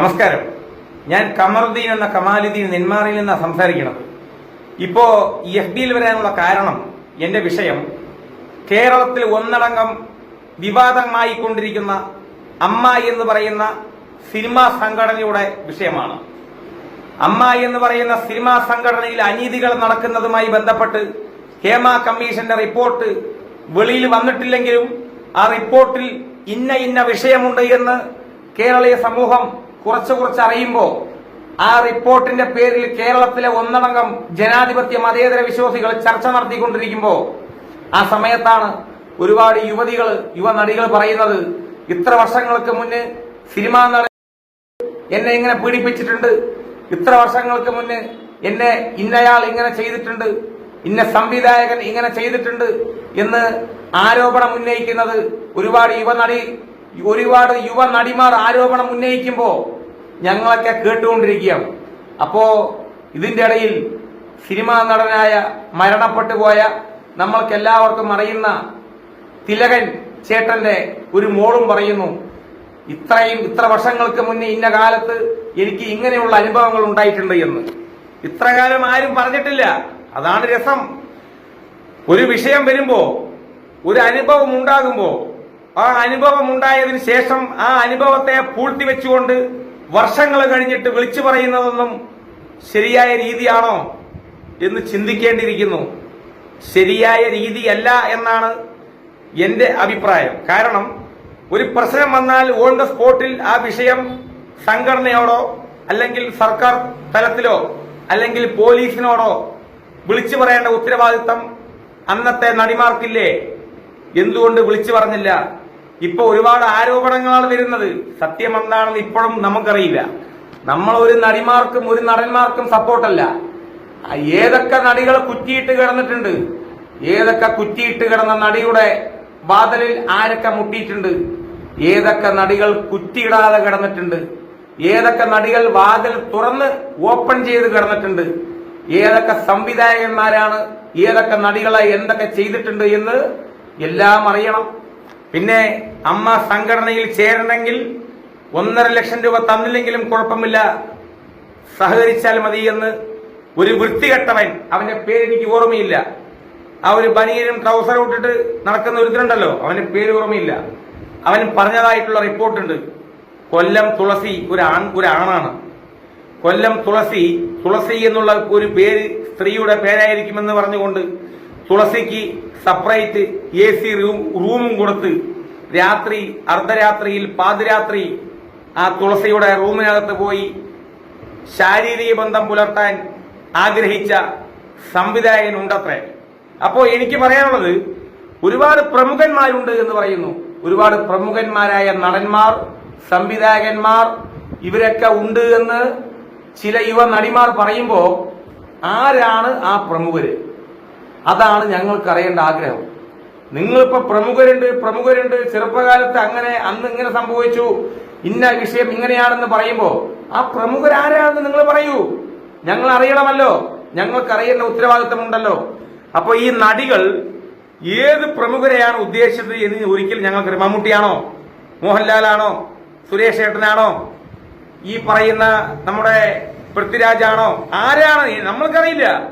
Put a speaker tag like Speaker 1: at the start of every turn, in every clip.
Speaker 1: നമസ്കാരം. ഞാൻ കമറുദ്ദീൻ എന്ന കമാലുദ്ദീൻ നെന്മാറിൽ നിന്നാണ് സംസാരിക്കുന്നത്. ഇപ്പോ എഫ് ബിയിൽ വരാനുള്ള കാരണം എന്റെ വിഷയം കേരളത്തിൽ ഒന്നടങ്കം വിവാദമായി കൊണ്ടിരിക്കുന്ന അമ്മ എന്ന് പറയുന്ന സിനിമാ സംഘടനയുടെ വിഷയമാണ്. അമ്മ എന്ന് പറയുന്ന സിനിമാ സംഘടനയിൽ അനീതികൾ നടക്കുന്നതുമായി ബന്ധപ്പെട്ട് ഹേമ കമ്മീഷന്റെ റിപ്പോർട്ട് വെളിയിൽ വന്നിട്ടില്ലെങ്കിലും ആ റിപ്പോർട്ടിൽ ഇന്ന ഇന്ന വിഷയമുണ്ട് എന്ന് കേരളീയ സമൂഹം കുറച്ചു കുറച്ച് അറിയുമ്പോൾ ആ റിപ്പോർട്ടിന്റെ പേരിൽ കേരളത്തിലെ ഒന്നടങ്കം ജനാധിപത്യ മതേതര വിശ്വാസികൾ ചർച്ച നടത്തിക്കൊണ്ടിരിക്കുമ്പോൾ ആ സമയത്താണ് ഒരുപാട് യുവതികൾ യുവനടികൾ പറയുന്നത് ഇത്ര വർഷങ്ങൾക്ക് മുന്നേ സിനിമ എന്നെ ഇങ്ങനെ പീഡിപ്പിച്ചിട്ടുണ്ട്. ഇത്ര വർഷങ്ങൾക്ക് മുന്നേ എന്നെ ഇന്നയാൾ ഇങ്ങനെ ചെയ്തിട്ടുണ്ട്. ഇന്ന സംവിധായകൻ ഇങ്ങനെ ചെയ്തിട്ടുണ്ട് എന്ന് ആരോപണം ഉന്നയിക്കുന്നത് ഒരുപാട് യുവനടി ഒരുപാട് യുവ നടിമാർ ആരോപണം ഉന്നയിക്കുമ്പോൾ ഞങ്ങളൊക്കെ കേട്ടുകൊണ്ടിരിക്കുകയാണ്. അപ്പോ ഇതിന്റെ ഇടയിൽ സിനിമാ നടനായ മരണപ്പെട്ടു പോയ നമ്മൾക്ക് എല്ലാവർക്കും അറിയുന്ന തിലകൻ ചേട്ടന്റെ ഒരു മോളും പറയുന്നു ഇത്രയും ഇത്ര വർഷങ്ങൾക്ക് മുന്നേ ഇന്ന കാലത്ത് എനിക്ക് ഇങ്ങനെയുള്ള അനുഭവങ്ങൾ ഉണ്ടായിട്ടുണ്ട് എന്ന്. ഇത്രകാലം ആരും പറഞ്ഞിട്ടില്ല. അതാണ് രസം. ഒരു വിഷയം വരുമ്പോ ഒരു അനുഭവം ഉണ്ടാകുമ്പോ ആ അനുഭവം ഉണ്ടായതിനു ശേഷം ആ അനുഭവത്തെ പൂഴ്ത്തി വെച്ചുകൊണ്ട് വർഷങ്ങൾ കഴിഞ്ഞിട്ട് വിളിച്ചു പറയുന്നതൊന്നും ശരിയായ രീതിയാണോ എന്ന് ചിന്തിക്കേണ്ടിയിരിക്കുന്നു. ശരിയായ രീതിയല്ല എന്നാണ് എന്റെ അഭിപ്രായം. കാരണം ഒരു പ്രശ്നം വന്നാൽ ഓൺ ദ സ്പോട്ടിൽ ആ വിഷയം സംഘടനയോടോ അല്ലെങ്കിൽ സർക്കാർ തലത്തിലോ അല്ലെങ്കിൽ പോലീസിനോടോ വിളിച്ചു പറയേണ്ട ഉത്തരവാദിത്തം അന്നത്തെ നടിമാർക്കില്ലേ? എന്തുകൊണ്ട് വിളിച്ചു പറഞ്ഞില്ല? ഇപ്പൊ ഒരുപാട് ആരോപണങ്ങളാണ് വരുന്നത്. സത്യം എന്താണെന്ന് ഇപ്പോഴും നമുക്കറിയില്ല. നമ്മൾ ഒരു നടിമാർക്കും ഒരു നടന്മാർക്കും സപ്പോർട്ടല്ല. ഏതൊക്കെ നടികൾ കുറ്റിയിട്ട് കിടന്നിട്ടുണ്ട്? ഏതൊക്കെ കുറ്റിയിട്ട് കിടന്ന നടിയുടെ വാതിലിൽ ആരൊക്കെ മുട്ടിയിട്ടുണ്ട്? ഏതൊക്കെ നടികൾ കുറ്റിയിടാതെ കിടന്നിട്ടുണ്ട്? ഏതൊക്കെ നടികൾ വാതിൽ തുറന്ന് ഓപ്പൺ ചെയ്ത് കിടന്നിട്ടുണ്ട്? ഏതൊക്കെ സംവിധായകന്മാരാണ്? ഏതൊക്കെ നടികളെ എന്തൊക്കെ ചെയ്തിട്ടുണ്ട് എന്ന് എല്ലാം അറിയണം. പിന്നെ അമ്മ സംഘടനയിൽ ചേരണമെങ്കിൽ ഒന്നര ലക്ഷം രൂപ തന്നില്ലെങ്കിലും കുഴപ്പമില്ല. സഹകരിച്ചാൽ മതി എന്ന് ഒരു വൃത്തികെട്ടവൻ അവന്റെ പേര് എനിക്ക് ഓർമ്മയില്ല. ആ ഒരു ബനിയനും ട്രൗസറും ഇട്ടിട്ട് നടക്കുന്ന ഒരുത്തരുണ്ടല്ലോ അവന്റെ പേര് ഓർമ്മയില്ല. അവൻ പറഞ്ഞതായിട്ടുള്ള റിപ്പോർട്ടുണ്ട്. കൊല്ലം തുളസി ഒരു ആൺ ഒരു ആണാണ്. കൊല്ലം തുളസി തുളസി എന്നുള്ള ഒരു പേര് സ്ത്രീയുടെ പേരായിരിക്കുമെന്ന് പറഞ്ഞുകൊണ്ട് തുളസിക്ക് സെപ്പറേറ്റ് എ സി റൂമും കൊടുത്ത് രാത്രി അർദ്ധരാത്രിയിൽ പാതിരാത്രി ആ തുളസിയുടെ റൂമിനകത്ത് പോയി ശാരീരിക ബന്ധം പുലർത്താൻ ആഗ്രഹിച്ച സംവിധായകനുണ്ടത്രേ. അപ്പോ എനിക്ക് പറയാനുള്ളത് ഒരുപാട് പ്രമുഖന്മാരുണ്ട് എന്ന് പറയുന്നു. ഒരുപാട് പ്രമുഖന്മാരായ നടന്മാർ സംവിധായകന്മാർ ഇവരൊക്കെ ഉണ്ട് എന്ന് ചില യുവ നടിമാർ പറയുമ്പോൾ ആരാണ് ആ പ്രമുഖര്? അതാണ് ഞങ്ങൾക്ക് അറിയേണ്ട ആഗ്രഹം. നിങ്ങളിപ്പോ പ്രമുഖരുണ്ട് പ്രമുഖരുണ്ട് ചെറുപ്പകാലത്ത് അങ്ങനെ അന്ന് ഇങ്ങനെ സംഭവിച്ചു ഇന്ന വിഷയം ഇങ്ങനെയാണെന്ന് പറയുമ്പോൾ ആ പ്രമുഖരാരാണെന്ന് നിങ്ങൾ പറയൂ. ഞങ്ങൾ അറിയണമല്ലോ ഞങ്ങൾക്ക് അറിയേണ്ട ഉത്തരവാദിത്തമുണ്ടല്ലോ. അപ്പൊ ഈ നടികൾ ഏത് പ്രമുഖരെയാണ് ഉദ്ദേശിച്ചത് എന്ന് ഒരിക്കലും ഞങ്ങൾക്ക് മമ്മൂട്ടിയാണോ? മോഹൻലാലാണോ? സുരേഷ് ഏട്ടനാണോ? ഈ പറയുന്ന നമ്മുടെ പൃഥ്വിരാജാണോ? ആരാണ്? നമ്മൾക്കറിയില്ല.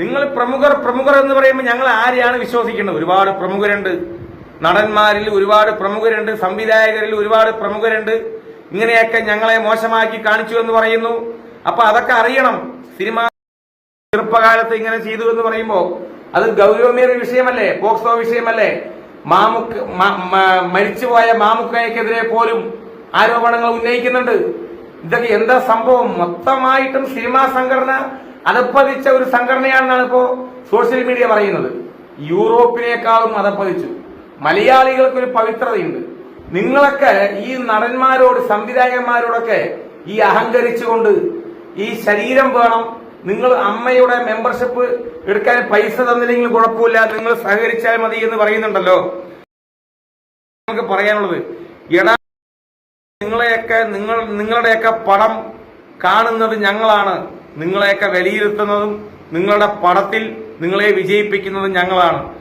Speaker 1: നിങ്ങൾ പ്രമുഖർ പ്രമുഖർ എന്ന് പറയുമ്പോൾ ഞങ്ങൾ ആരെയാണ് വിശ്വസിക്കുന്നത് ഒരുപാട് പ്രമുഖരുണ്ട്. നടന്മാരിൽ ഒരുപാട് പ്രമുഖരുണ്ട്. സംവിധായകരിൽ ഒരുപാട് പ്രമുഖരുണ്ട്. ഇങ്ങനെയൊക്കെ ഞങ്ങളെ മോശമാക്കി കാണിച്ചു എന്ന് പറയുന്നു. അപ്പൊ അതൊക്കെ അറിയണം. സിനിമ ചെറുപ്പകാലത്ത് ഇങ്ങനെ ചെയ്തു എന്ന് പറയുമ്പോൾ അത് ഗൗരവമേറിയ വിഷയമല്ലേ? പോക്സോ വിഷയമല്ലേ? മാമുക്ക് മരിച്ചുപോയ മാമുക്കയ്ക്കെതിരെ പോലും ആരോപണങ്ങൾ ഉന്നയിക്കുന്നുണ്ട്. ഇതൊക്കെ എന്താ സംഭവം? മൊത്തമായിട്ടും സിനിമാ സംഘടന അതപ്പതിച്ച ഒരു സംഘടനയാണെന്നാണ് ഇപ്പോ സോഷ്യൽ മീഡിയ പറയുന്നത്. യൂറോപ്പിനേക്കാളും അതപ്പതിച്ചു. മലയാളികൾക്ക് ഒരു പവിത്രതയുണ്ട്. നിങ്ങളൊക്കെ ഈ നടന്മാരോട് സംവിധായകന്മാരോടൊക്കെ ഈ അഹങ്കരിച്ചുകൊണ്ട് ഈ ശരീരം വേണം. നിങ്ങൾ അമ്മയുടെ മെമ്പർഷിപ്പ് എടുക്കാൻ പൈസ തന്നില്ലെങ്കിലും കുഴപ്പമില്ല. നിങ്ങൾ സഹകരിച്ചാൽ മതി എന്ന് പറയുന്നുണ്ടല്ലോ. നമുക്ക് പറയാനുള്ളത് എടാ നിങ്ങളെയൊക്കെ നിങ്ങൾ നിങ്ങളുടെയൊക്കെ പടം കാണുന്നത് ഞങ്ങളാണ്. നിങ്ങളെയൊക്കെ വിലയിരുത്തുന്നതും നിങ്ങളുടെ പടത്തിൽ നിങ്ങളെ വിജയിപ്പിക്കുന്നതും ഞങ്ങളാണ്.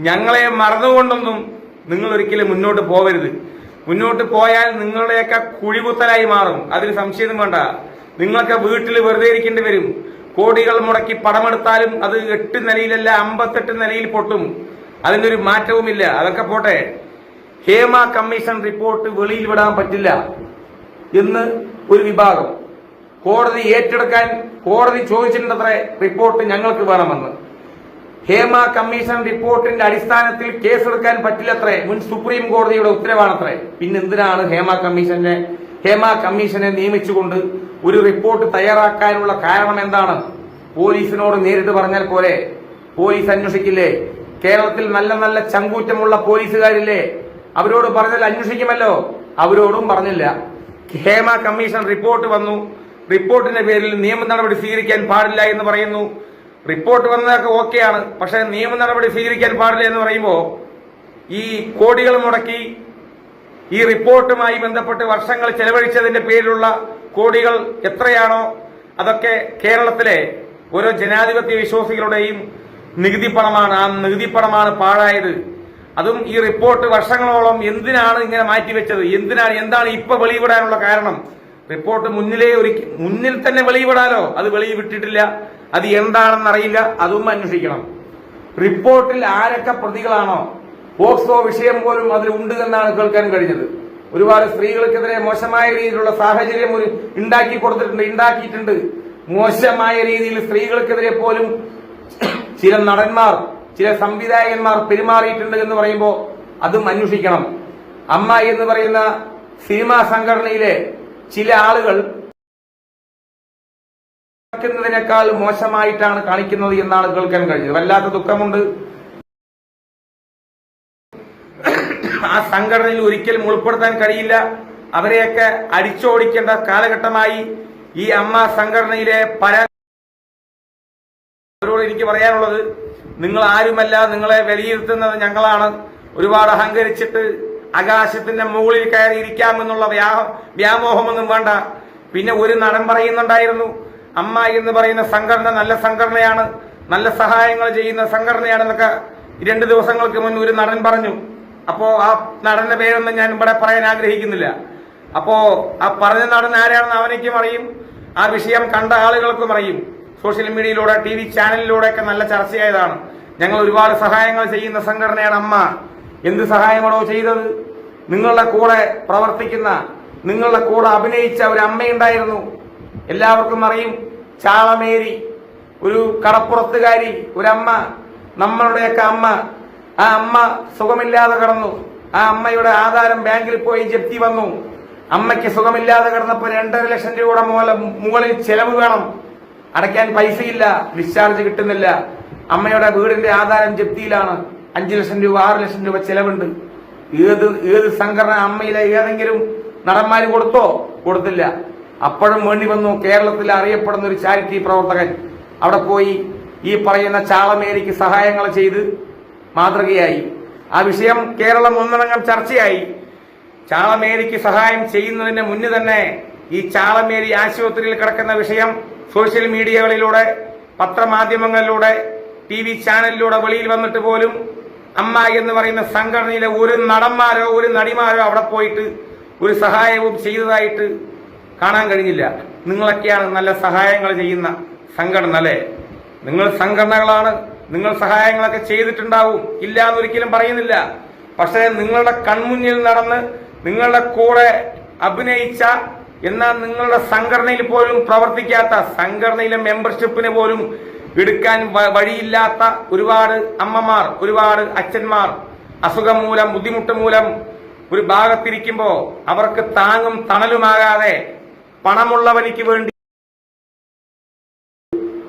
Speaker 1: ഞങ്ങളെ മറന്നുകൊണ്ടൊന്നും നിങ്ങൾ ഒരിക്കലും മുന്നോട്ട് പോകരുത് മുന്നോട്ട് പോയാൽ നിങ്ങളുടെയൊക്കെ കുഴികുത്തലായി മാറും. അതിന് സംശയം വേണ്ട. നിങ്ങളൊക്കെ വീട്ടിൽ വെറുതെ ഇരിക്കേണ്ടി വരും. കോടികൾ മുടക്കി പടമെടുത്താലും അത് എട്ട് നിലയിലല്ല അമ്പത്തെട്ട് നിലയിൽ പൊട്ടും. അതിനൊരു മാറ്റവുമില്ല. അതൊക്കെ പോട്ടെ. ഹേമ കമ്മീഷൻ റിപ്പോർട്ട് വെളിയിൽ വിടാൻ പറ്റില്ല എന്ന് ഒരു വിഭാഗം. കോടതി ഏറ്റെടുക്കാൻ കോടതി ചോദിച്ചിട്ടുണ്ടത്രേ റിപ്പോർട്ട് ഞങ്ങൾക്ക് വേണമെന്ന്. ഹേമ കമ്മീഷൻ റിപ്പോർട്ടിന്റെ അടിസ്ഥാനത്തിൽ കേസെടുക്കാൻ പറ്റില്ലത്രേ മുൻ സുപ്രീം കോടതിയുടെ ഉത്തരവാണത്രേ. പിന്നെ എന്തിനാണ് ഹേമ കമ്മീഷനെ ഹേമ കമ്മീഷനെ നിയമിച്ചുകൊണ്ട് ഒരു റിപ്പോർട്ട് തയ്യാറാക്കാനുള്ള കാരണം എന്താണ്? പോലീസിനോട് നേരിട്ട് പറഞ്ഞാൽ പോലെ പോലീസ് അന്വേഷിക്കില്ലേ? കേരളത്തിൽ നല്ല നല്ല ചങ്കൂറ്റമുള്ള പോലീസുകാരില്ലേ? അവരോട് പറഞ്ഞാൽ അന്വേഷിക്കുമല്ലോ? അവരോടും പറഞ്ഞില്ല. ഹേമ കമ്മീഷൻ റിപ്പോർട്ട് വന്നു. റിപ്പോർട്ടിന്റെ പേരിൽ നിയമ നടപടി സ്വീകരിക്കാൻ പാടില്ല എന്ന് പറയുന്നു. റിപ്പോർട്ട് വന്നതൊക്കെ ഓക്കെയാണ് പക്ഷെ നിയമ നടപടി സ്വീകരിക്കാൻ പാടില്ല എന്ന് പറയുമ്പോൾ ഈ കോടികൾ മുടക്കി ഈ റിപ്പോർട്ടുമായി ബന്ധപ്പെട്ട് വർഷങ്ങൾ ചെലവഴിച്ചതിന്റെ പേരിലുള്ള കോടികൾ എത്രയാണോ അതൊക്കെ കേരളത്തിലെ ഓരോ ജനാധിപത്യ വിശ്വാസികളുടെയും നികുതി പണമാണ് ആ നികുതി പണമാണ് പാഴായത്. അതും ഈ റിപ്പോർട്ട് വർഷങ്ങളോളം എന്തിനാണ് ഇങ്ങനെ മാറ്റിവെച്ചത്? എന്തിനാണ് എന്താണ് ഇപ്പൊ വെളിവിടാനുള്ള കാരണം? റിപ്പോർട്ട് മുന്നിലേ ഒരുക്കി മുന്നിൽ തന്നെ വെളിവിടാലോ അത് വെളിയിൽ വിട്ടിട്ടില്ല. അത് എന്താണെന്ന് അറിയില്ല. അതും അന്വേഷിക്കണം. റിപ്പോർട്ടിൽ ആരൊക്കെ പ്രതികളാണോ? പോക്സോ വിഷയം പോലും അതിൽ ഉണ്ട് എന്നാണ് കേൾക്കാൻ കഴിഞ്ഞത്. ഒരുപാട് സ്ത്രീകൾക്കെതിരെ മോശമായ രീതിയിലുള്ള സാഹചര്യം ഒരു ഉണ്ടാക്കി കൊടുത്തിട്ടുണ്ട് ഉണ്ടാക്കിയിട്ടുണ്ട്. മോശമായ രീതിയിൽ സ്ത്രീകൾക്കെതിരെ പോലും ചില നടന്മാർ ചില സംവിധായകന്മാർ പെരുമാറിയിട്ടുണ്ട് എന്ന് പറയുമ്പോൾ അതും അന്വേഷിക്കണം. അമ്മ എന്ന് പറയുന്ന സിനിമാ സംഘടനയിലെ ചില ആളുകൾ ക്കുന്നതിനേക്കാൾ മോശമായിട്ടാണ് കാണിക്കുന്നത് എന്നാണ് കേൾക്കാൻ കഴിഞ്ഞത്. വല്ലാത്ത ദുഃഖമുണ്ട്. ആ സംഘടനയിൽ ഒരിക്കലും ഉൾപ്പെടുത്താൻ കഴിയില്ല. അവരെയൊക്കെ അടിച്ചോടിക്കേണ്ട കാലഘട്ടമായി ഈ അമ്മ സംഘടനയിലെ പല അവരോട് എനിക്ക് പറയാനുള്ളത് നിങ്ങൾ ആരുമല്ല നിങ്ങളെ വിലയിരുത്തുന്നത് ഞങ്ങളാണ്. ഒരുപാട് അഹങ്കരിച്ചിട്ട് ആകാശത്തിന്റെ മുകളിൽ കയറി ഇരിക്കാമെന്നുള്ള വ്യാഹം വ്യാമോഹമൊന്നും വേണ്ട. പിന്നെ ഒരു നടൻ പറയുന്നുണ്ടായിരുന്നു അമ്മ എന്ന് പറയുന്ന സംഘടന നല്ല സംഘടനയാണ് നല്ല സഹായങ്ങൾ ചെയ്യുന്ന സംഘടനയാണെന്നൊക്കെ രണ്ട് ദിവസങ്ങൾക്ക് മുൻപ് ഒരു നടൻ പറഞ്ഞു. അപ്പോ ആ നടന്റെ പേരൊന്നും ഞാൻ ഇവിടെ പറയാൻ ആഗ്രഹിക്കുന്നില്ല. അപ്പോ ആ പറഞ്ഞ നടൻ ആരാണെന്ന് അവനേക്കും അറിയും ആ വിഷയം കണ്ട ആളുകൾക്കും അറിയും. സോഷ്യൽ മീഡിയയിലൂടെ ടി വി ചാനലിലൂടെ ഒക്കെ നല്ല ചർച്ചയായതാണ്. ഞങ്ങൾ ഒരുപാട് സഹായങ്ങൾ ചെയ്യുന്ന സംഘടനയാണ് അമ്മ. എന്ത് സഹായമാണോ ചെയ്തത്? നിങ്ങളുടെ കൂടെ പ്രവർത്തിക്കുന്ന നിങ്ങളുടെ കൂടെ അഭിനയിച്ച ഒരു അമ്മയുണ്ടായിരുന്നു. എല്ലാവർക്കും അറിയും ചാളമേരി ഒരു കടപ്പുറത്തുകാരി ഒരമ്മ നമ്മളുടെയൊക്കെ അമ്മ. ആ അമ്മ സുഖമില്ലാതെ കിടന്നു. ആ അമ്മയുടെ ആധാരം ബാങ്കിൽ പോയി ജപ്തി വന്നു. അമ്മയ്ക്ക് സുഖമില്ലാതെ കിടന്നപ്പോൾ രണ്ടര ലക്ഷം രൂപയുടെ മൂലം മുകളിൽ ചെലവ് വേണം. അടയ്ക്കാൻ പൈസയില്ല ഡിസ്ചാർജ് കിട്ടുന്നില്ല. അമ്മയുടെ വീടിന്റെ ആധാരം ജപ്തിയിലാണ്. അഞ്ചു ലക്ഷം രൂപ ആറ് ലക്ഷം രൂപ ചെലവുണ്ട്. ഏത് ഏത് സംഘടന അമ്മയിലെ ഏതെങ്കിലും നടന്മാര് കൊടുത്തോ? കൊടുത്തില്ല. അപ്പോഴും വേണ്ടി വന്നു കേരളത്തിൽ അറിയപ്പെടുന്ന ഒരു ചാരിറ്റി പ്രവർത്തകൻ. അവിടെ പോയി ഈ പറയുന്ന ചാളമേരിക്ക് സഹായങ്ങൾ ചെയ്ത് മാതൃകയായി. ആ വിഷയം കേരളം ഒന്നടങ്കം ചർച്ചയായി. ചാളമേരിക്ക് സഹായം ചെയ്യുന്നതിന് മുന്നേ തന്നെ ഈ ചാളമേരി ആശുപത്രിയിൽ കിടക്കുന്ന വിഷയം സോഷ്യൽ മീഡിയകളിലൂടെ പത്രമാധ്യമങ്ങളിലൂടെ ടി വി ചാനലിലൂടെ വെളിയിൽ വന്നിട്ട് പോലും അമ്മ എന്ന് പറയുന്ന സംഘടനയിലെ ഒരു നടന്മാരോ ഒരു നടിമാരോ അവിടെ പോയിട്ട് ഒരു സഹായവും ചെയ്തതായിട്ട് കാണാൻ കഴിഞ്ഞില്ല. നിങ്ങളൊക്കെയാണ് നല്ല സഹായങ്ങൾ ചെയ്യുന്ന സംഘടന അല്ലേ? നിങ്ങൾ സംഘടനകളാണ് നിങ്ങൾ സഹായങ്ങളൊക്കെ ചെയ്തിട്ടുണ്ടാവും ഇല്ല എന്നൊരിക്കലും പറയുന്നില്ല. പക്ഷേ നിങ്ങളുടെ കൺമുന്നിൽ നടന്ന് നിങ്ങളുടെ കൂടെ അഭിനയിച്ച എന്നാൽ നിങ്ങളുടെ സംഘടനയിൽ പോലും പ്രവർത്തിക്കാത്ത സംഘടനയിലെ മെമ്പർഷിപ്പിന് പോലും എടുക്കാൻ വഴിയില്ലാത്ത ഒരുപാട് അമ്മമാർ ഒരുപാട് അച്ഛന്മാർ അസുഖം മൂലം ബുദ്ധിമുട്ട് മൂലം ഒരു ഭാഗത്തിരിക്കുമ്പോൾ അവർക്ക് താങ്ങും തണലുമാകാതെ പണമുള്ളവനിക്ക് വേണ്ടി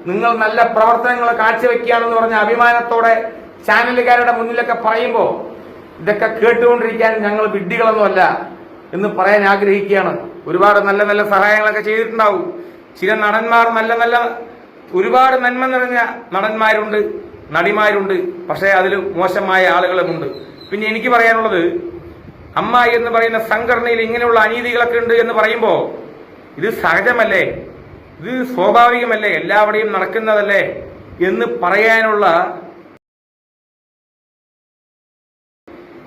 Speaker 1: നിങ്ങൾ നല്ല പ്രവർത്തനങ്ങൾ കാഴ്ചവെക്കുകയാണെന്ന് പറഞ്ഞ അഭിമാനത്തോടെ ചാനലുകാരുടെ മുന്നിലൊക്കെ പറയുമ്പോൾ ഇതൊക്കെ കേട്ടുകൊണ്ടിരിക്കാൻ ഞങ്ങൾ വിഡ്ഢികളൊന്നുമല്ല എന്ന് പറയാൻ ആഗ്രഹിക്കുകയാണ്. ഒരുപാട് നല്ല നല്ല സഹായങ്ങളൊക്കെ ചെയ്തിട്ടുണ്ടാവും. ചില നടന്മാർ നല്ല നല്ല ഒരുപാട് നന്മ നിറഞ്ഞ നടന്മാരുണ്ട് നടിമാരുണ്ട് പക്ഷേ അതിൽ മോശമായ ആളുകളുമുണ്ട്. പിന്നെ എനിക്ക് പറയാനുള്ളത് അമ്മ എന്ന് പറയുന്ന സംഘടനയിൽ ഇങ്ങനെയുള്ള അനീതികളൊക്കെ ഉണ്ട് എന്ന് പറയുമ്പോൾ ഇത് സഹജമല്ലേ? ഇത് സ്വാഭാവികമല്ലേ? എല്ലാവരുടെയും നടക്കുന്നതല്ലേ? എന്ന് പറയാനുള്ള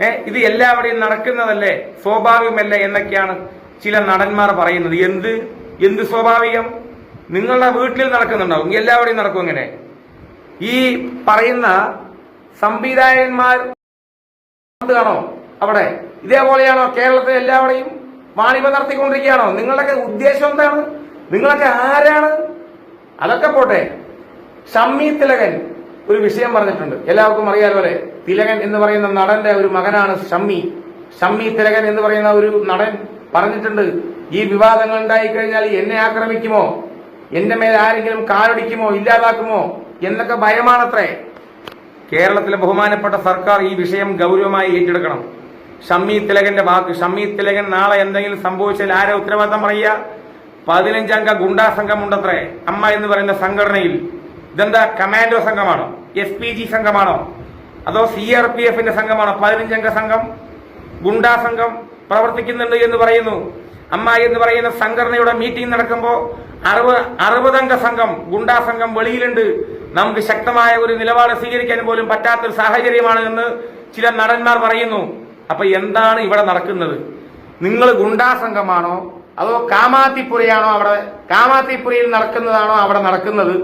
Speaker 1: ഏ ഇത് എല്ലാവരുടെയും നടക്കുന്നതല്ലേ? സ്വാഭാവികമല്ലേ എന്നൊക്കെയാണ് ചില നടന്മാർ പറയുന്നത്. എന്ത്? എന്ത് സ്വാഭാവികം? നിങ്ങളുടെ വീട്ടിൽ നടക്കുന്നുണ്ടാവും. എല്ലാവരുടെയും നടക്കും ഇങ്ങനെ ഈ പറയുന്ന സംവിധായകന്മാർ ആണോ അവിടെ. ഇതേപോലെയാണോ കേരളത്തിൽ എല്ലാവരെയും വാണിഭം നടത്തിക്കൊണ്ടിരിക്കുകയാണോ? നിങ്ങളുടെ ഉദ്ദേശം എന്താണ്? നിങ്ങളൊക്കെ ആരാണ്? അതൊക്കെ പോട്ടെ. ഷമ്മി തിലകൻ ഒരു വിഷയം പറഞ്ഞിട്ടുണ്ട്. എല്ലാവർക്കും അറിയാലോ തിലകൻ എന്ന് പറയുന്ന നടന്റെ ഒരു മകനാണ് ഷമ്മി. ഷമ്മി തിലകൻ എന്ന് പറയുന്ന ഒരു നടൻ പറഞ്ഞിട്ടുണ്ട്. ഈ വിവാദങ്ങൾ ഉണ്ടായി കഴിഞ്ഞാൽ എന്നെ ആക്രമിക്കുമോ? എന്റെ മേൽ ആരെങ്കിലും കാലടിക്കുമോ ഇല്ലാതാക്കുമോ എന്നൊക്കെ ഭയമാണത്രേ. കേരളത്തിലെ ബഹുമാനപ്പെട്ട സർക്കാർ ഈ വിഷയം ഗൗരവമായി ഏറ്റെടുക്കണം. ഷമ്മി തിലകന്റെ വാക്ക് ഷമ്മി തിലകൻ നാളെ എന്തെങ്കിലും സംഭവിച്ചാൽ ആരെ ഉത്തരവാദിത്തം പറയുക? പതിനഞ്ചംഗ ഗുണ്ടാ സംഘമുണ്ടത്രേ. അമ്മ എന്ന് പറയുന്ന സംഘടനയിൽ ഇതെന്താ? കമാൻഡോ സംഘമാണോ? എസ് പി ജി സംഘമാണോ? അതോ സി ആർ പി എഫിന്റെ സംഘമാണോ? പതിനഞ്ചംഗ സംഘം ഗുണ്ടാ സംഘം പ്രവർത്തിക്കുന്നുണ്ട് എന്ന് പറയുന്നു. അമ്മ എന്ന് പറയുന്ന സംഘടനയുടെ മീറ്റിംഗ് നടക്കുമ്പോൾ അറുപത് അറുപതംഗ സംഘം ഗുണ്ടാ സംഘം വെളിയിലുണ്ട്. നമുക്ക് ശക്തമായ ഒരു നിലപാട് സ്വീകരിക്കാൻ പോലും പറ്റാത്തൊരു സാഹചര്യമാണ് എന്ന് ചില നടന്മാർ പറയുന്നു. അപ്പൊ എന്താണ് ഇവിടെ നടക്കുന്നത്? നിങ്ങൾ ഗുണ്ടാ സംഘമാണോ? അതോ കാമാത്തിപ്പുരയാണോ അവിടെ കാമാത്തിപ്പുരയിൽ നടക്കുന്നതാണോ അവിടെ നടക്കുന്നത്?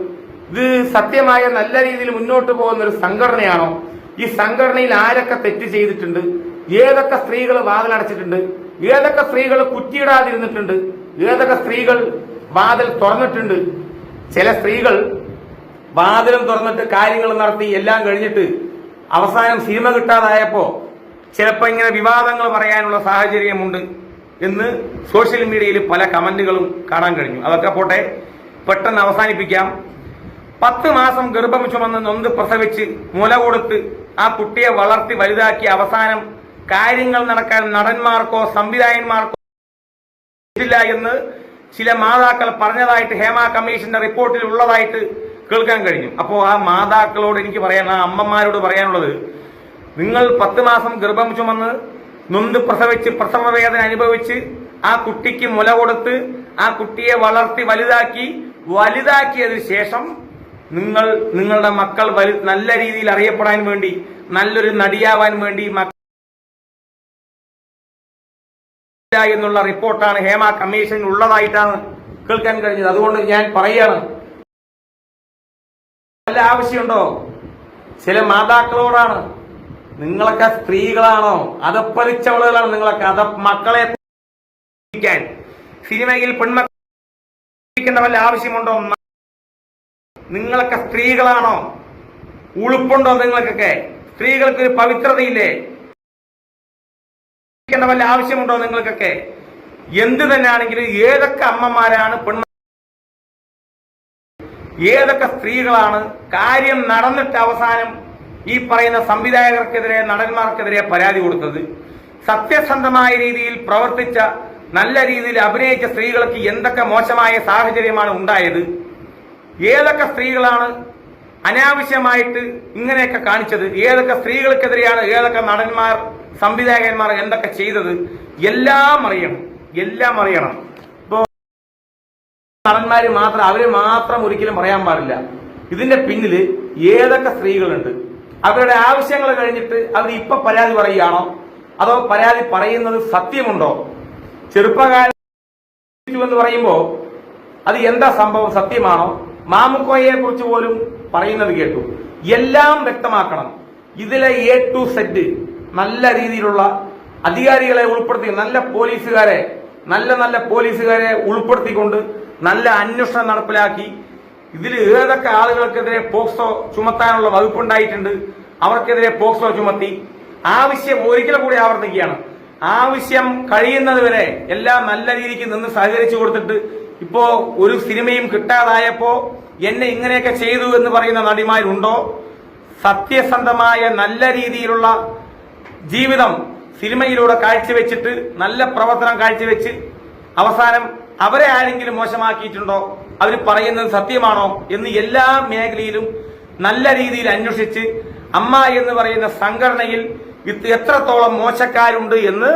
Speaker 1: ഇത് സത്യമായ നല്ല രീതിയിൽ മുന്നോട്ട് പോകുന്ന ഒരു സംഘടനയാണോ? ഈ സംഘടനയിൽ ആരൊക്കെ തെറ്റ് ചെയ്തിട്ടുണ്ട്? ഏതൊക്കെ സ്ത്രീകൾ വാതിലടച്ചിട്ടുണ്ട്? ഏതൊക്കെ സ്ത്രീകൾ കുറ്റിയിടാതിരുന്നിട്ടുണ്ട്? ഏതൊക്കെ സ്ത്രീകൾ വാതിൽ തുറന്നിട്ടുണ്ട്. ചില സ്ത്രീകൾ വാതിലും തുറന്നിട്ട് കാര്യങ്ങൾ നടത്തി എല്ലാം കഴിഞ്ഞിട്ട് അവസാനം സിനിമ കിട്ടാതായപ്പോ ചിലപ്പോൾ ഇങ്ങനെ വിവാദങ്ങൾ പറയാനുള്ള സാഹചര്യമുണ്ട് എന്ന് സോഷ്യൽ മീഡിയയിൽ പല കമന്റുകളും കാണാൻ കഴിഞ്ഞു. അതൊക്കെ പോട്ടെ പെട്ടെന്ന് അവസാനിപ്പിക്കാം. പത്ത് മാസം ഗർഭം ചുമന്ന് നൊന്ത് പ്രസവിച്ച് മുല കൊടുത്ത് ആ കുട്ടിയെ വളർത്തി വലുതാക്കി അവസാനം കാര്യങ്ങൾ നടക്കാൻ നടന്മാർക്കോ സംവിധായകന്മാർക്കോ ഇല്ല എന്ന് ചില മാതാക്കൾ പറഞ്ഞതായിട്ട് ഹേമ കമ്മീഷന്റെ റിപ്പോർട്ടിൽ ഉള്ളതായിട്ട് കേൾക്കാൻ കഴിഞ്ഞു. അപ്പോൾ ആ മാതാക്കളോട് എനിക്ക് പറയാൻ ആ അമ്മമാരോട് പറയാനുള്ളത് നിങ്ങൾ പത്ത് മാസം ഗർഭം ചുമന്ന് നൊന്ത് പ്രസവിച്ച് പ്രസവ വേദന അനുഭവിച്ച് ആ കുട്ടിക്ക് മുല കൊടുത്ത് ആ കുട്ടിയെ വളർത്തി വലുതാക്കി വലുതാക്കിയതിനു ശേഷം നിങ്ങൾ നിങ്ങളുടെ മക്കൾ നല്ല രീതിയിൽ അറിയപ്പെടാൻ വേണ്ടി നല്ലൊരു നടിയാവാൻ വേണ്ടി എന്നുള്ള റിപ്പോർട്ടാണ് ഹേമ കമ്മീഷൻ ഉള്ളതായിട്ടാണ് കേൾക്കാൻ കഴിഞ്ഞത്. അതുകൊണ്ട് ഞാൻ പറയാണ് വല്ല ആവശ്യമുണ്ടോ? ചില മാതാക്കളോടാണ്. നിങ്ങളൊക്കെ സ്ത്രീകളാണോ? അതപ്പലിച്ചവളുകളാണ് നിങ്ങളൊക്കെ. അത മക്കളെ സിനിമയിൽ പെൺമക്കളെ വല്ല ആവശ്യമുണ്ടോ? നിങ്ങളൊക്കെ സ്ത്രീകളാണോ? ഉളുപ്പുണ്ടോ നിങ്ങൾക്കൊക്കെ? സ്ത്രീകൾക്ക് ഒരു പവിത്രതയില്ലേ? ക്കേണ്ട വല്ല ആവശ്യമുണ്ടോ നിങ്ങൾക്കൊക്കെ? എന്ത് തന്നെയാണെങ്കിലും ഏതൊക്കെ അമ്മമാരാണ് പെൺമ ഏതൊക്കെ സ്ത്രീകളാണ്? കാര്യം നടന്നിട്ട് അവസാനം ഈ പറയുന്ന സംവിധായകർക്കെതിരെ നടന്മാർക്കെതിരെ പരാതി കൊടുത്തത്. സത്യസന്ധമായ രീതിയിൽ പ്രവർത്തിച്ച നല്ല രീതിയിൽ അഭിനയിച്ച സ്ത്രീകൾക്ക് എന്തൊക്കെ മോശമായ സാഹചര്യമാണ് ഉണ്ടായത്? ഏതൊക്കെ സ്ത്രീകളാണ് അനാവശ്യമായിട്ട് ഇങ്ങനെയൊക്കെ കാണിച്ചത് ഏതൊക്കെ സ്ത്രീകൾക്കെതിരെയാണ് ഏതൊക്കെ നടന്മാർ സംവിധായകന്മാർ എന്തൊക്കെ ചെയ്തത് എല്ലാം അറിയണം എല്ലാം അറിയണം. ഇപ്പോ നടന്മാർ മാത്രം അവർ മാത്രം ഒരിക്കലും പറയാൻ പാടില്ല. ഇതിന്റെ പിന്നിൽ ഏതൊക്കെ സ്ത്രീകളുണ്ട്? അവരുടെ ആവശ്യങ്ങൾ കഴിഞ്ഞിട്ട് അവർ ഇപ്പൊ പരാതി പറയുകയാണോ? അതോ പരാതി പറയുന്നത് സത്യമുണ്ടോ? ചെറുപ്പകാലം എന്ന് പറയുമ്പോ അത് എന്താ സംഭവം? സത്യമാണോ? മാമുക്കോയെ കുറിച്ച് പോലും പറയുന്നത് കേട്ടു. എല്ലാം വ്യക്തമാക്കണം. ഇതിലെ എ ടു സെറ്റ് നല്ല രീതിയിലുള്ള അധികാരികളെ ഉൾപ്പെടുത്തി നല്ല പോലീസുകാരെ നല്ല നല്ല പോലീസുകാരെ ഉൾപ്പെടുത്തിക്കൊണ്ട് നല്ല അന്വേഷണം നടപ്പിലാക്കി. ഇതിൽ ഏതൊക്കെ ആളുകൾക്കെതിരെ പോക്സോ ചുമത്താനുള്ള വകുപ്പുണ്ടായിട്ടുണ്ട് അവർക്കെതിരെ പോക്സോ ചുമത്തി. ആവശ്യം ഒരിക്കൽ കൂടി ആവർത്തിക്കുകയാണ്. ആവശ്യം കഴിയുന്നത് വരെ എല്ലാം നല്ല രീതിക്ക് നിന്ന് സഹകരിച്ചു കൊടുത്തിട്ട് ഇപ്പോ ഒരു സിനിമയും കിട്ടാതായപ്പോ എന്നെ ഇങ്ങനെയൊക്കെ ചെയ്തു എന്ന് പറയുന്ന നടിമാരുണ്ടോ? സത്യസന്ധമായ നല്ല രീതിയിലുള്ള ജീവിതം സിനിമയിലൂടെ കാഴ്ചവെച്ചിട്ട് നല്ല പ്രവർത്തനം കാഴ്ചവെച്ച് അവസാനം അവരെ ആരെങ്കിലും മോശമാക്കിയിട്ടുണ്ടോ? അവർ പറയുന്നത് സത്യമാണോ എന്ന് എല്ലാ മേഖലയിലും നല്ല രീതിയിൽ അന്വേഷിച്ച് അമ്മ എന്ന് പറയുന്ന സംഘടനയിൽ എത്രത്തോളം മോശക്കാരുണ്ട് എന്ന്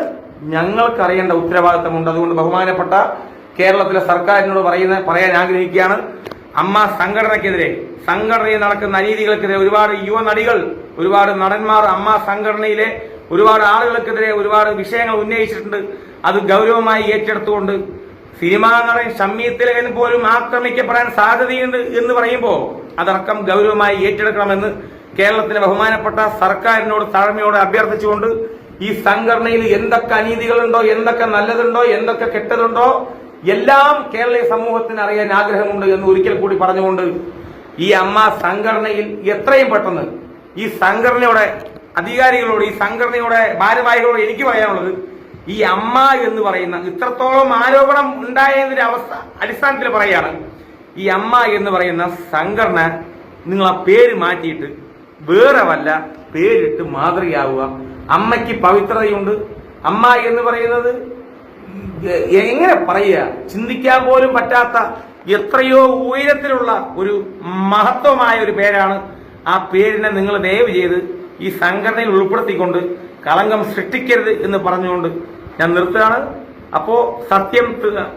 Speaker 1: ഞങ്ങൾക്കറിയേണ്ട ഉത്തരവാദിത്തമുണ്ട്. അതുകൊണ്ട് ബഹുമാനപ്പെട്ട കേരളത്തിലെ സർക്കാരിനോട് പറയുന്ന പറയാൻ ആഗ്രഹിക്കുകയാണ്. അമ്മ സംഘടനയ്ക്കെതിരെ സംഘടനയിൽ നടക്കുന്ന അനീതികൾക്കെതിരെ ഒരുപാട് യുവ നടികൾ ഒരുപാട് നടന്മാർ അമ്മ സംഘടനയിലെ ഒരുപാട് ആളുകൾക്കെതിരെ ഒരുപാട് വിഷയങ്ങൾ ഉന്നയിച്ചിട്ടുണ്ട്. അത് ഗൗരവമായി ഏറ്റെടുത്തുകൊണ്ട് സിനിമാ നടൻ ഷമ്മി പോലും ആക്രമിക്കപ്പെടാൻ സാധ്യതയുണ്ട് എന്ന് പറയുമ്പോൾ അതടക്കം ഗൗരവമായി ഏറ്റെടുക്കണമെന്ന് കേരളത്തിലെ ബഹുമാനപ്പെട്ട സർക്കാരിനോട് താഴ്മയോട് അഭ്യർത്ഥിച്ചുകൊണ്ട് ഈ സംഘടനയിൽ എന്തൊക്കെ അനീതികളുണ്ടോ എന്തൊക്കെ നല്ലതുണ്ടോ എന്തൊക്കെ കെട്ടതുണ്ടോ എല്ലാം കേരളീയ സമൂഹത്തിന് അറിയാൻ ആഗ്രഹമുണ്ട് എന്ന് ഒരിക്കൽ കൂടി പറഞ്ഞുകൊണ്ട് ഈ അമ്മ സംഘടനയിൽ എത്രയും പെട്ടെന്ന് ഈ സംഘടനയുടെ അധികാരികളോട് ഈ സംഘടനയുടെ ഭാരവാഹികളോട് എനിക്ക് പറയാനുള്ളത് ഈ അമ്മ എന്ന് പറയുന്ന ഇത്രത്തോളം ആരോപണം ഉണ്ടായതിന്റെ അവസ്ഥ അടിസ്ഥാനത്തിൽ പറയാണ് ഈ അമ്മ എന്ന് പറയുന്ന സംഘടന നിങ്ങൾ ആ പേര് മാറ്റിയിട്ട് വേറെ വല്ല പേരിട്ട് മാതൃകയാവുക. അമ്മയ്ക്ക് പവിത്രതയുണ്ട്. അമ്മ എന്ന് പറയുന്നത് എങ്ങനെ പറയുക? ചിന്തിക്കാൻ പോലും പറ്റാത്ത എത്രയോ ഉയരത്തിലുള്ള ഒരു മഹത്വമായ ഒരു പേരാണ് ആ പേരിനെ നിങ്ങൾ ദയവ് ചെയ്ത് ഈ സംഘടനയിൽ ഉൾപ്പെടുത്തിക്കൊണ്ട് കളങ്കം സൃഷ്ടിക്കരുത് എന്ന് പറഞ്ഞുകൊണ്ട് ഞാൻ നിർത്തുകയാണ്. അപ്പോ സത്യം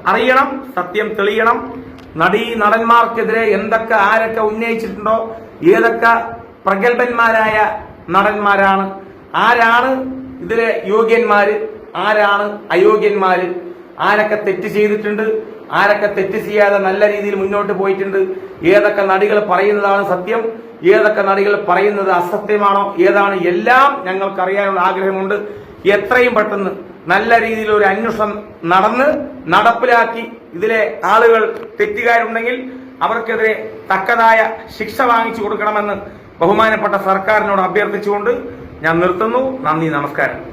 Speaker 1: അറിയണം സത്യം തെളിയണം. നടീ നടന്മാർക്കെതിരെ എന്തൊക്കെ ആരൊക്കെ ഉന്നയിച്ചിട്ടുണ്ടോ ഏതൊക്കെ പ്രഗത്ഭന്മാരായ നടന്മാരാണ് ആരാണ് ഇതിലെ യോഗ്യന്മാര് ആരാണ് അയോഗ്യന്മാര്? ആരൊക്കെ തെറ്റ് ചെയ്തിട്ടുണ്ട്? ആരൊക്കെ തെറ്റ് ചെയ്യാതെ നല്ല രീതിയിൽ മുന്നോട്ട് പോയിട്ടുണ്ട്? ഏതൊക്കെ നടികൾ പറയുന്നതാണ് സത്യം? ഏതൊക്കെ നടികൾ പറയുന്നത് അസത്യമാണോ? ഏതാണ്? എല്ലാം ഞങ്ങൾക്ക് അറിയാനുള്ള ആഗ്രഹമുണ്ട്. എത്രയും പെട്ടെന്ന് നല്ല രീതിയിൽ ഒരു അന്വേഷണം നടന്ന് നടപ്പിലാക്കി ഇതിലെ ആളുകൾ തെറ്റുകാരുണ്ടെങ്കിൽ അവർക്കെതിരെ തക്കതായ ശിക്ഷ വാങ്ങിച്ചു കൊടുക്കണമെന്ന് ബഹുമാനപ്പെട്ട സർക്കാരിനോട് അഭ്യർത്ഥിച്ചുകൊണ്ട് ഞാൻ നിർത്തുന്നു. നന്ദി നമസ്കാരം.